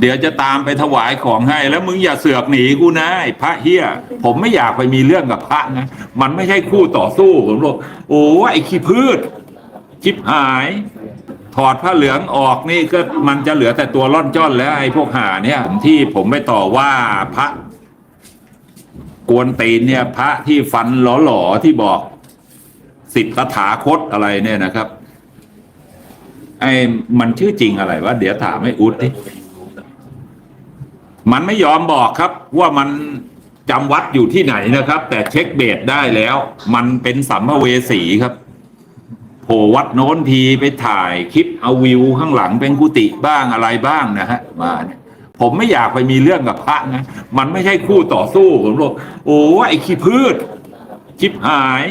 เดี๋ยวจะตามไปถวายของให้ แล้วมึงอย่าเสือกหนีกูนะไอ้พระเฮียผมไม่อยากไปมีเรื่องกับพระนะมันไม่ใช่คู่ต่อสู้ผมบอกโอ้ไอ้ขี้พืชชิบหาย ถอดผ้าเหลืองออกนี่ก็มันจะเหลือแต่ตัวร่อนจ้อนแล้วไอ้พวกหาเนี่ยที่ผมไปต่อว่าพระ กวนตีนเนี่ย พระที่ฟันหล่อๆที่บอกสิทธถาคตอะไรเนี่ยนะครับ ไอ้มันชื่อจริงอะไรวะเดี๋ยวถามให้อุดดิ มันไม่ยอมบอกครับว่ามันจำวัดอยู่ที่ไหนนะครับ แต่เช็คเบสได้แล้ว มันเป็นสัมภเวสีครับโผล่วัดโน้นทีไปถ่ายคลิปเอาวิวข้างหลังเป็นกุฏิบ้างอะไรบ้างนะฮะมาเนี่ยผมไม่อยากไปมีเรื่องกับพระนะมันไม่ใช่คู่ต่อสู้ผมบอกโอ้ไอ้ขี้พืชชิบหาย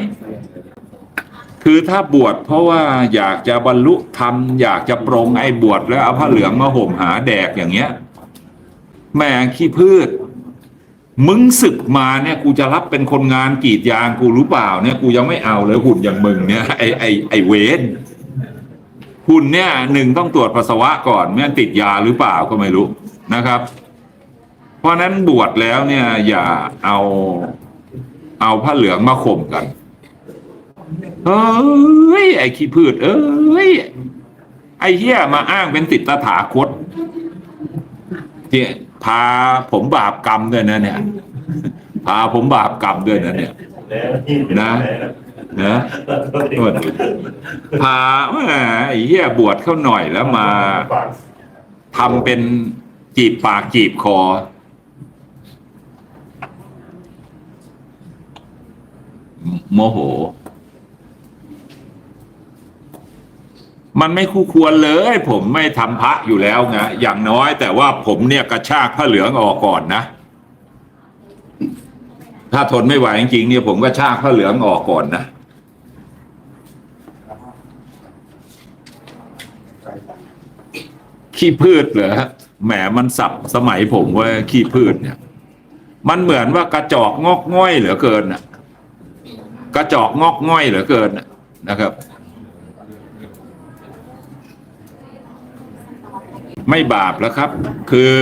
คือถ้าบวชเพราะว่าอยากจะบรรลุธรรมอยากจะปรงไอ้บวชแล้วเอาผ้าเหลืองมาห่มหาแดกอย่างเงี้ย แม่งขี้พืช มึงศึกมาเนี่ย กูจะรับเป็นคนงานกรีดยางกูรู้เปล่าเนี่ย กูยังไม่เอาเลยหุ่นอย่างมึงเนี่ยไอไอไอเวนหุ่นเนี่ยหนึ่งต้องตรวจปัสสาวะก่อนแม่งติดยาหรือเปล่าก็ไม่รู้นะครับ เพราะฉะนั้นบวชแล้วเนี่ย อย่าเอาเอาผ้าเหลืองมาข่มกัน เอ้ย ไอ้ขี้พืช เอ้ย ไอ้เหี้ยมาอ้างเป็นติดตถาคตเนี่ย พาผมบาปกรรมด้วยนะเนี่ย พาผมบาปกรรมด้วยนะเนี่ยนะนะพาแหมไอ้เหี้ยบวชเข้าหน่อยแล้วมาทำเป็นจีบปากจีบคอ โมโห มันไม่คู่ควรเลย ผมไม่ทำพระอยู่แล้วไงอย่างน้อยแต่ว่าผมเนี่ยกระชากผ้าเหลืองออกก่อนนะ ถ้าทนไม่ไหวจริงๆเนี่ยผมก็ชากผ้าเหลืองออกก่อนนะขี้พืชเหรอฮะแหมมันสับสมัยผมว่าขี้พืชเนี่ย มันเหมือนว่ากระจอกงอกง่อยเหลือเกินน่ะ กระจอกงอกง่อยเหลือเกินนะครับ ไม่บาปแล้วครับ คือ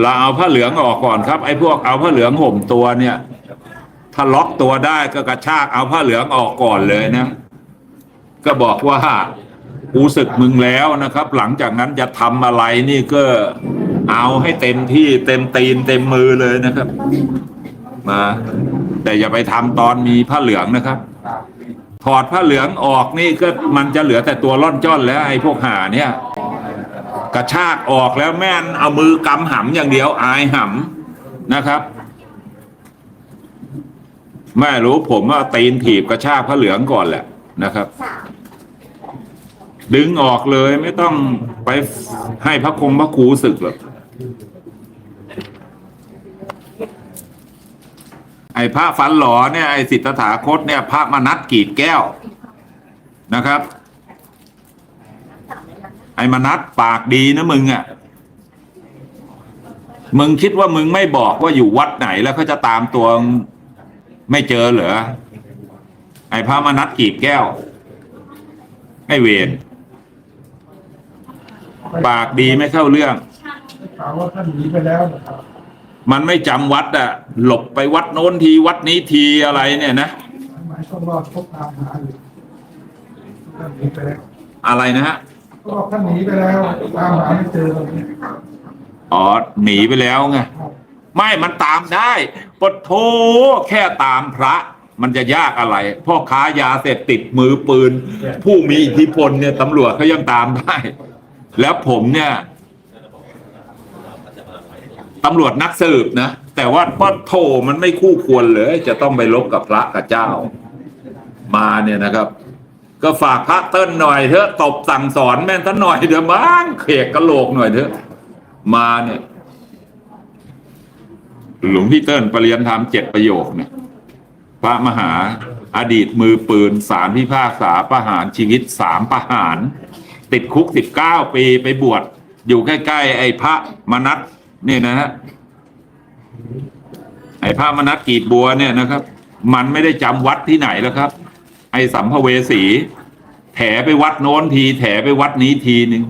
เราเอาผ้าเหลืองออกก่อนครับ ไอ้พวกเอาผ้าเหลืองห่มตัวเนี่ย ถ้าล็อกตัวได้ก็กระชากเอาผ้าเหลืองออกก่อนเลยนะ ก็บอกว่ากูศึกมึงแล้วนะครับ หลังจากนั้นจะทำอะไรนี่ก็เอาให้เต็มที่เต็มตีนเต็มมือเลยนะครับ มา แต่อย่าไปทำตอนมีผ้าเหลืองนะครับ ถอดผ้าเหลืองออกนี่ก็มันจะเหลือแต่ตัวร่อนจ้อนแล้วไอ้พวกหาเนี่ย กระชากออกแล้วแม่นเอามือกำหำอย่างเดียวอายหำนะครับไม่รู้ผมว่าตีนถีบกระชากผ้าเหลืองก่อนแหละนะครับ ดึงออกเลยไม่ต้องไปให้พระคงพระครูศึกหรอกไอ้พระฟันหลอเนี่ยไอ้สิทธถาคตเนี่ย พระมนัดกีดแก้วนะครับ อ้มนัดปากดีนะมึงอะ่ะ มึงคิดว่ามึงไม่บอกว่าอยู่วัดไหนแล้วเขาจะตามตัวไม่เจอเหรอ ไอ้พระมนัดกีบแก้ว ไอ้เวรปากดีไม่เข้าเรื่องถามว่าท่านหนีไปแล้วนะครับมันไม่จำวัดอะหลบไปวัดโน้นทีวัดนี้ทีอะไรเนี่ยนะหมายต้องรอดพบตามหาอยู่ท่านหนีไปแล้วอะไรนะฮะ ก็บอกท่านหนีไปแล้วตามหาไม่เจอออ๋อหนีไปแล้วไงไม่มันตามได้ปดโทแค่ตามพระ มันจะยากอะไร พ่อค้ายาเสพติดมือปืน ผู้มีอิทธิพลเนี่ยตำรวจเขายังตามได้ แล้วผมเนี่ยตำรวจนักสืบนะ แต่ว่าปดโทมันไม่คู่ควรเลย จะต้องไปลบกับพระกับเจ้า มาเนี่ยนะครับ ก็ฝากพระเติ้ลหน่อยเถอะตบสั่งสอนแม่นท่านหน่อยเถอะบ้างเขกกระโหลกหน่อยเถอะ มาเนี่ยหลวงพี่เติ้ลปรริยนธรรมเจ็ดประโยคเนี่ย พระมหาอดีตมือปืนสารพิพากษาประหารชีวิตสามประหาร ติดคุกสิบเก้าปีไปบวชอยู่ใกล้ๆ ไอ้พระมนัตเนี่ยนะฮะไอ้พระมนัตกีบบัวเนี่ยนะครับ มันไม่ได้จำวัดที่ไหนแล้วครับ ไอ้สัมภเวสี แถไปวัดโน้นที แถไปวัดนี้ทีหนึ่ง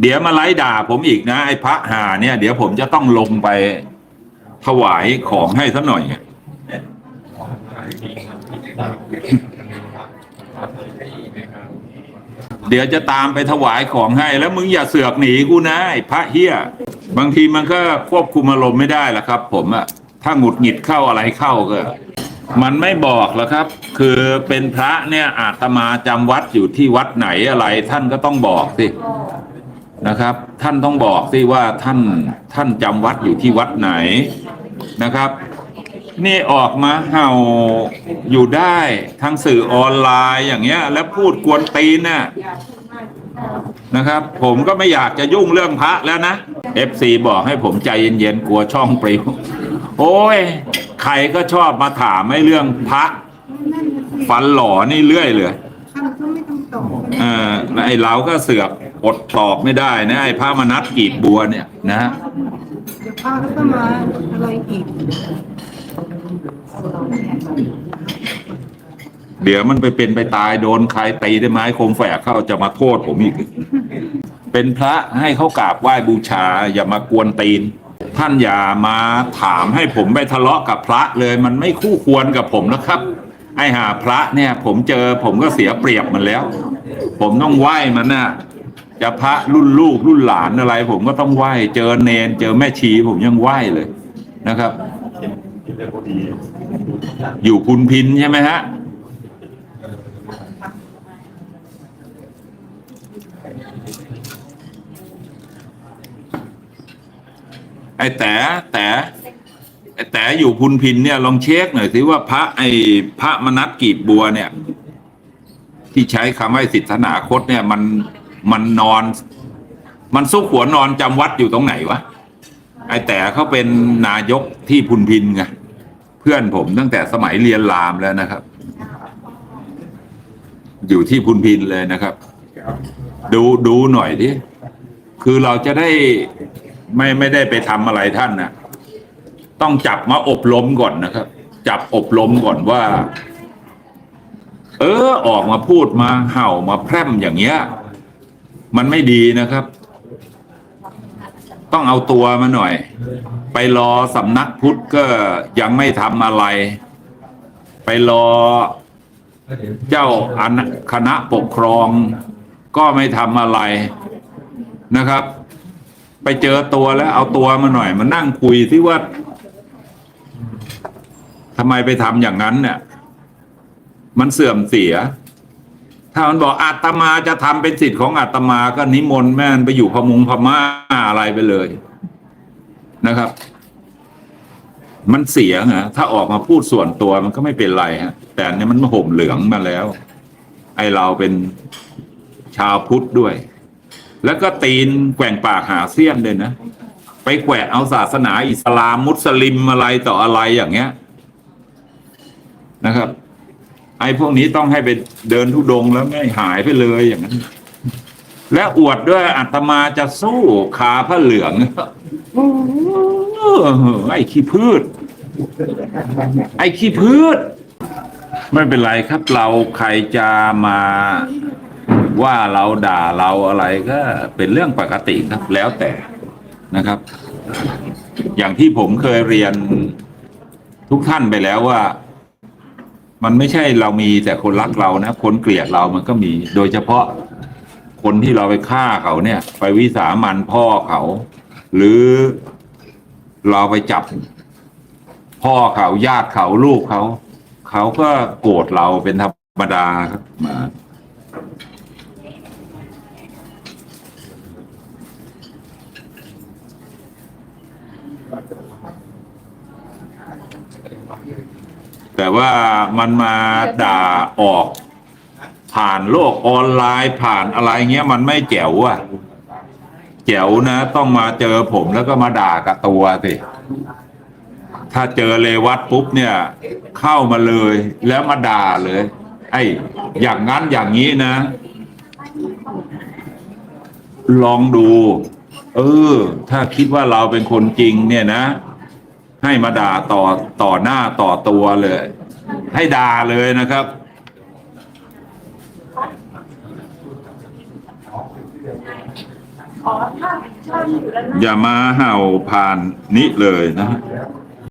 เดี๋ยวมาไล่ด่าผมอีกนะ ไอ้พระหาเนี่ย เดี๋ยวผมจะต้องลงไปถวายของให้ซะหน่อยเดี๋ยวจะตามไปถวายของให้ แล้วมึงอย่าเสือกหนีกูนะไอ้พระเฮีย บางทีมันก็ควบคุมอารมณ์ไม่ได้ละครับ ผมอะถ้าหงุดหงิดเข้าอะไรเข้าก็ มันไม่บอกหรอกครับ คือเป็นพระเนี่ยอาตมาจำวัดอยู่ที่วัดไหนอะไร ท่านก็ต้องบอกสินะครับ ท่านต้องบอกสิว่าท่านท่านจำวัดอยู่ที่วัดไหนนะครับ นี่ออกมาเห่าอยู่ได้ทั้งสื่อออนไลน์อย่างเงี้ย แล้วพูดกวนตีนน่ะ นะครับ ผมก็ไม่อยากจะยุ่งเรื่องพระแล้วนะ FC บอกให้ผมใจเย็นๆกลัวช่องปลิวโอ้ย ใครก็ชอบมาถามให้เรื่องพระ ฟันหล่อนี่เรื่อยเลยไม่ต้องตอบเออแล้วไอเราก็เสือกอดตอบไม่ได้นะไอ้พระมนัดกีบบัวเนี่ยนะฮะเดี๋ยวพาก็มาอะไรอีก เดี๋ยวมันไปเป็นไปตายโดนใครตีได้วยไม้คมแฝกเข้าจะมาโทษผมอีก เป็นพระให้เขากราบไหว้บูชา อย่ามากวนตีน ท่านอย่ามาถามให้ผมไปทะเลาะกับพระเลย มันไม่คู่ควรกับผมนะครับ ไอหาพระเนี่ย ผมเจอผมก็เสียเปรียบมันแล้ว ผมต้องไหว้มันน่ะจะพระรุ่นลูกรุ่นหลานอะไร ผมก็ต้องไหว้เจอเนน เจอแม่ชี ผมยังไหว้เลยนะครับ อยู่พุนพินใช่ไหมฮะ อ้แต่แต่ไอ้แต่อยู่พุนพินเนี่ยลองเช็คหน่อยสิว่าพระไอ้พระมนัสกีบบัวเนี่ย ที่ใช้คำว่าสิทธนาคตเนี่ย มันมันนอน มันซุกหัวนอนจำวัดอยู่ตรงไหนวะไอ้แต่เขาเป็นนายกที่พุนพินไงเพื่อนผมตั้งแต่สมัยเรียนรามแล้วนะครับ อยู่ที่พุนพินเลยนะครับ ดูดูหน่อยดิคือเราจะได้ ไม่ไม่ได้ไปทำอะไรท่านนะต้องจับมาอบรมก่อนนะครับ จับอบรมก่อนว่า เออ ออกมาพูดมาเห่ามาแพร่มอย่างเงี้ย มันไม่ดีนะครับ ต้องเอาตัวมาหน่อย ไปรอสำนักพุทธก็ยังไม่ทำอะไร ไปรอเจ้าคณะปกครอง ก็ไม่ทำอะไรนะครับ ไปเจอตัวแล้ว เอาตัวมาหน่อยมานั่งคุยที่ว่าทำไมไปทำอย่างนั้นเนี่ย มันเสื่อมเสีย ถ้ามันบอกอาตมาจะทำเป็นสิทธิ์ของอาตมาก็นิมนต์แม่นไปอยู่พะมุงพม่าอะไรไปเลยนะครับ มันเสียฮะถ้าออกมาพูดส่วนตัวมันก็ไม่เป็นไรฮะ แต่เนี่ยมันห่มเหลืองมาแล้ว ไอเราเป็นชาวพุทธด้วย แล้วก็ตีนแกว่งปากหาเสี้ยนเลยนะ ไปแกวะเอาศาสนา อิสลามมุสลิมอะไรต่ออะไรอย่างเงี้ยนะครับ ไอ้พวกนี้ต้องให้ไปเดินทุดงแล้วไม่หายไปเลยอย่างนั้น และอวดด้วยอาตมาจะสู้ขาพระเหลืองไอ้ขี้พืช ไอ้ขี้พืช ไม่เป็นไรครับเราใครจะมา ว่าเราด่าเราอะไรก็เป็นเรื่องปกติครับแล้วแต่นะครับ อย่างที่ผมเคยเรียนทุกท่านไปแล้วว่า มันไม่ใช่เรามีแต่คนรักเรานะ คนเกลียดเรามันก็มี โดยเฉพาะคนที่เราไปฆ่าเขาเนี่ย ไปวิสามันพ่อเขา หรือเราไปจับ พ่อเขาญาติเขาลูกเขา เขาก็โกรธเราเป็นธรรมดาครับ แต่ว่ามันมาด่าออก ผ่านโลกออนไลน์ผ่านอะไรเงี้ย มันไม่แจ๋วอะแจ๋วนะ ต้องมาเจอผมแล้วก็มาด่ากับตัวสิถ้าเจอเลวัตปุ๊บเนี่ย เข้ามาเลยแล้วมาด่าเลย ไอ้ อย่างนั้นอย่างนี้นะ ลองดู เออ ถ้าคิดว่าเราเป็นคนจริงเนี่ยนะ ให้มาด่าต่อต่อหน้าต่อตัวเลย ให้ด่าเลยนะครับ อย่ามาเห่าผ่านนี้เลยนะ